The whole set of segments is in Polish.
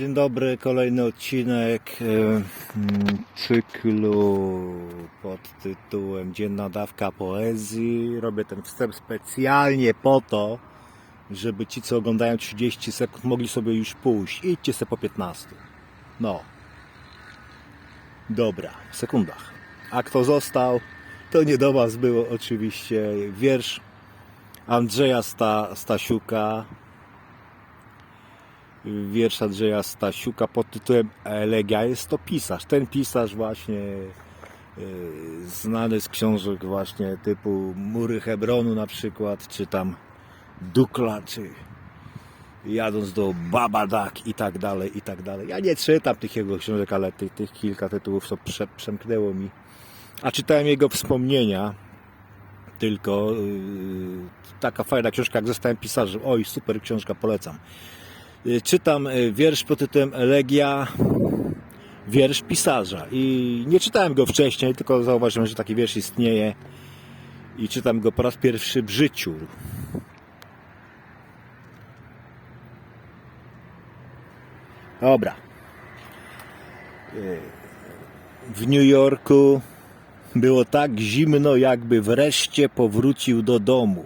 Dzień dobry, kolejny odcinek e, mm, cyklu pod tytułem Dzienna dawka poezji. Robię ten wstęp specjalnie po to, żeby ci, co oglądają 30 sekund, mogli sobie już pójść. Idźcie sobie po 15. No. Dobra, w sekundach. A kto został, to nie do Was było oczywiście wiersz Andrzeja Sta, Stasiuka, wiersz Andrzeja Stasiuka pod tytułem Elegia. Jest to pisarz. Ten pisarz właśnie yy, znany z książek właśnie typu Mury Hebronu na przykład, czy tam Dukla, czy jadąc do Babadak i tak dalej, i tak dalej. Ja nie czytam tych jego książek, ale tych, tych kilka tytułów to prze, przemknęło mi. A czytałem jego wspomnienia tylko yy, taka fajna książka jak Zostałem pisarzem. Oj, super książka, polecam. Y, czytam y, wiersz pod tytułem Elegia, wiersz pisarza. I nie czytałem go wcześniej, tylko zauważyłem, że taki wiersz istnieje i czytam go po raz pierwszy w życiu. Dobra. Y, W New Yorku było tak zimno, jakby wreszcie powrócił do domu.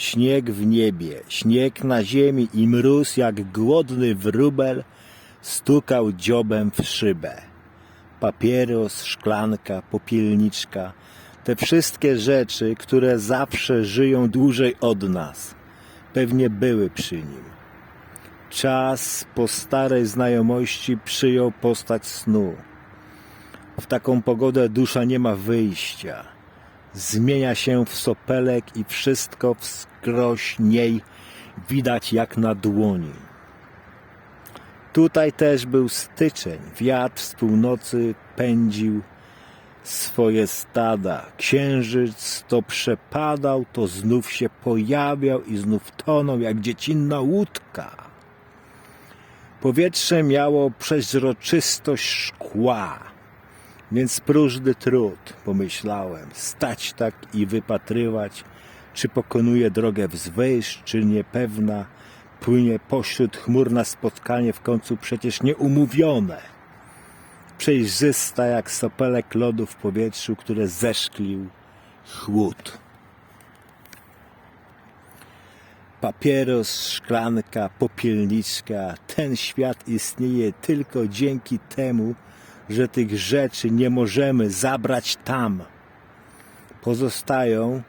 Śnieg w niebie, śnieg na ziemi i mróz jak głodny wróbel stukał dziobem w szybę. Papieros, szklanka, popielniczka, te wszystkie rzeczy, które zawsze żyją dłużej od nas, pewnie były przy nim. Czas po starej znajomości przyjął postać snu. W taką pogodę dusza nie ma wyjścia zmienia się w sopelek i wszystko wskroś niej widać jak na dłoni. Tutaj też był styczeń. Wiatr z północy pędził swoje stada. Księżyc to przepadał, to znów się pojawiał i znów tonął jak dziecinna łódka. Powietrze miało przeźroczystość szkła. Więc próżny trud, pomyślałem, stać tak i wypatrywać, czy pokonuje drogę wzwyż, czy niepewna, płynie pośród chmur na spotkanie w końcu przecież nieumówione. Przejrzysta jak sopelek lodu w powietrzu, które zeszklił chłód. Papieros, szklanka, popielniczka, ten świat istnieje tylko dzięki temu, że tych rzeczy nie możemy zabrać tam. Pozostają,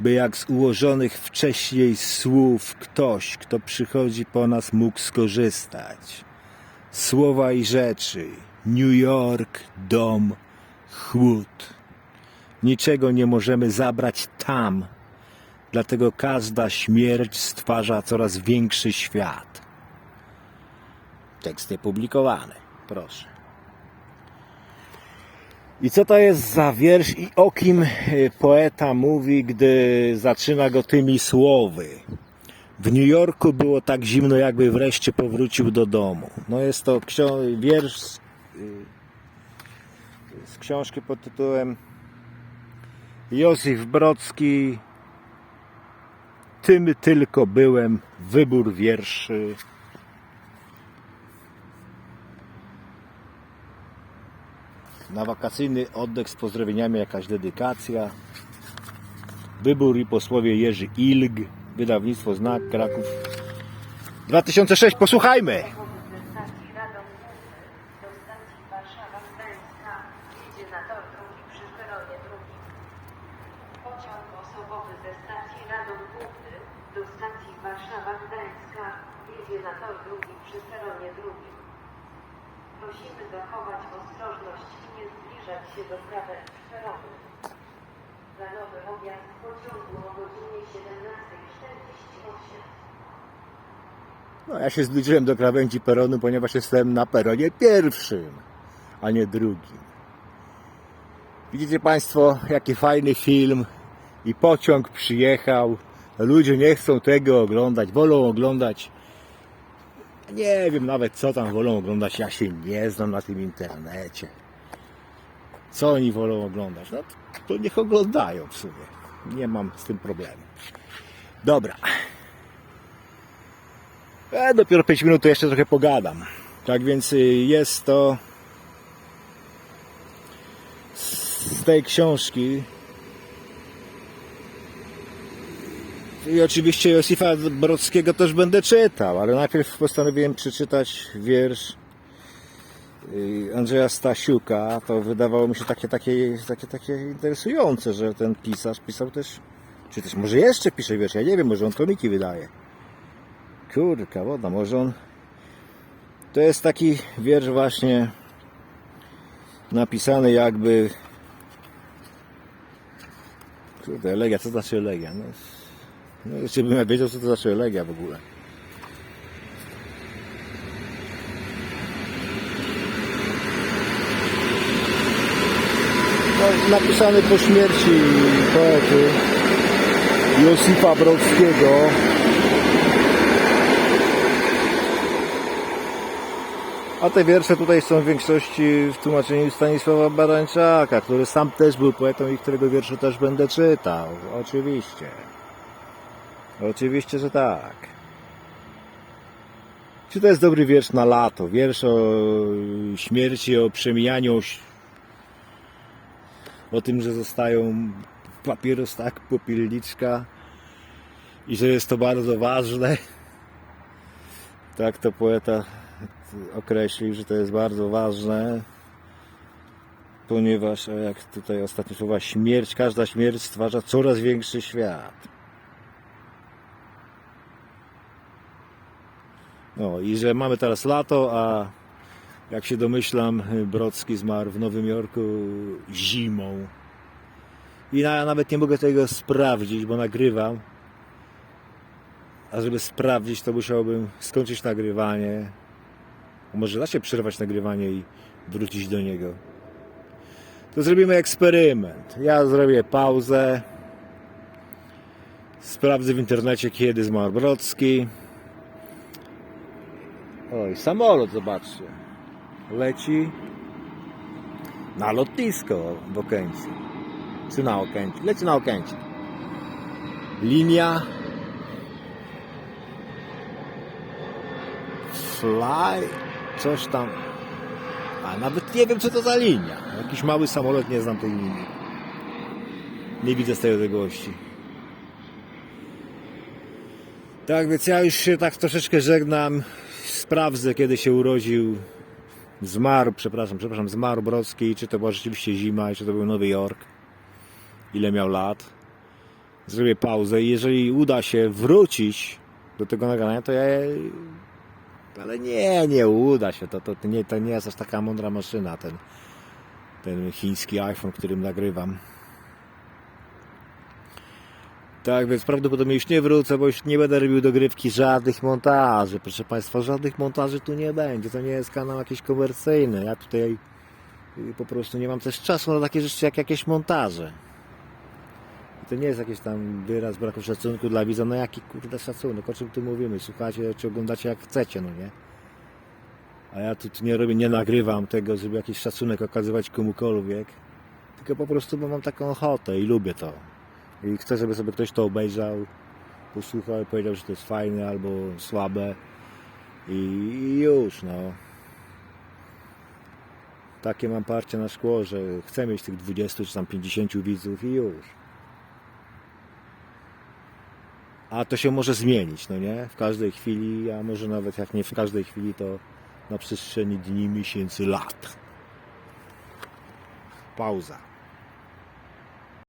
by jak z ułożonych wcześniej słów ktoś, kto przychodzi po nas, mógł skorzystać. Słowa i rzeczy, New York, dom, chłód. Niczego nie możemy zabrać tam, dlatego każda śmierć stwarza coraz większy świat. Tekst niepublikowany, proszę. I co to jest za wiersz i o kim e, poeta mówi, gdy zaczyna go tymi słowy? W New Yorku było tak zimno, jakby wreszcie powrócił do domu. No jest to wiersz z, y, z książki pod tytułem Józef Brocki Tym tylko byłem, wybór wierszy. Na wakacyjny oddech z pozdrowieniami jakaś dedykacja. Wybór i posłowie Jerzy Ilg, wydawnictwo Znak Kraków 2006. Posłuchajmy! Prosimy zachować Planowy objazd pociągu o godzinie 17.48. No, ja się zbliżyłem do krawędzi peronu, ponieważ jestem na peronie pierwszym, a nie drugim. Widzicie Państwo, jaki fajny film i pociąg przyjechał. Ludzie nie chcą tego oglądać, wolą oglądać. Nie wiem nawet co tam wolą oglądać, ja się nie znam na tym internecie. Co oni wolą oglądać? No to niech oglądają w sumie. Nie mam z tym problemu. Dobra. E, dopiero 5 minut jeszcze trochę pogadam. Tak więc y, jest to z tej książki. I oczywiście Józefa Brodskiego też będę czytał, ale najpierw postanowiłem przeczytać wiersz Andrzeja Stasiuka. To wydawało mi się takie, takie, takie, takie interesujące, że ten pisarz pisał też, czy też może jeszcze pisze wiersz, ja nie wiem, może on tomiki wydaje. Kurka woda, może on... To jest taki wiersz właśnie napisany jakby... Kurde, elegia, co znaczy elegia? No, no jeszcze bym ja wiedział, co to znaczy elegia w ogóle. Napisany po śmierci poety Josipa Brodskiego. A te wiersze tutaj są w większości w tłumaczeniu Stanisława Barańczaka, który sam też był poetą i którego wiersze też będę czytał. Oczywiście. Oczywiście, że tak. Czy to jest dobry wiersz na lato? Wiersz o śmierci, o przemijaniu, o, tym, że zostają papieros tak, popielniczka i że jest to bardzo ważne. Tak to poeta określił, że to jest bardzo ważne, ponieważ, jak tutaj ostatnie słowa, śmierć, każda śmierć stwarza coraz większy świat. No i że mamy teraz lato, a jak się domyślam, Brodski zmarł w Nowym Jorku zimą. I ja nawet nie mogę tego sprawdzić, bo nagrywam. A żeby sprawdzić, to musiałbym skończyć nagrywanie. Może da się przerwać nagrywanie i wrócić do niego. To zrobimy eksperyment. Ja zrobię pauzę. Sprawdzę w internecie, kiedy zmarł Brodski. Oj, samolot, zobaczcie. Leci na lotnisko w Okęciu. Czy na Okęciu? Leci na Okęciu. Linia Fly, coś tam. A nawet nie wiem, co to za linia. Jakiś mały samolot, nie znam tej linii. Nie widzę z tej odległości. Tak, więc ja już się tak troszeczkę żegnam. Sprawdzę, kiedy się urodził. Zmarł, przepraszam, przepraszam, zmarł Brodski. Czy to była rzeczywiście zima, czy to był Nowy Jork. Ile miał lat. Zrobię pauzę i jeżeli uda się wrócić do tego nagrania, to ja ale nie, nie uda się. To, to, to, nie, to nie jest aż taka mądra maszyna, ten, ten chiński iPhone, którym nagrywam. Tak, więc prawdopodobnie już nie wrócę, bo już nie będę robił dogrywki żadnych montaży. Proszę Państwa, żadnych montaży tu nie będzie. To nie jest kanał jakiś komercyjny. Ja tutaj y, po prostu nie mam też czasu na takie rzeczy jak jakieś montaże. To nie jest jakiś tam wyraz braku szacunku dla widza. No jaki kurde szacunek, o czym tu mówimy? Słuchacie czy oglądacie jak chcecie, no nie? A ja tu nie robię, nie nagrywam tego, żeby jakiś szacunek okazywać komukolwiek. Tylko po prostu bo mam taką ochotę i lubię to. I chcę, żeby sobie ktoś to obejrzał, posłuchał i powiedział, że to jest fajne albo słabe. I już, no. Takie mam parcie na szkło, że chcę mieć tych 20 czy tam 50 widzów i już. A to się może zmienić, no nie? W każdej chwili, a może nawet jak nie w każdej chwili, to na przestrzeni dni, miesięcy, lat. Pauza.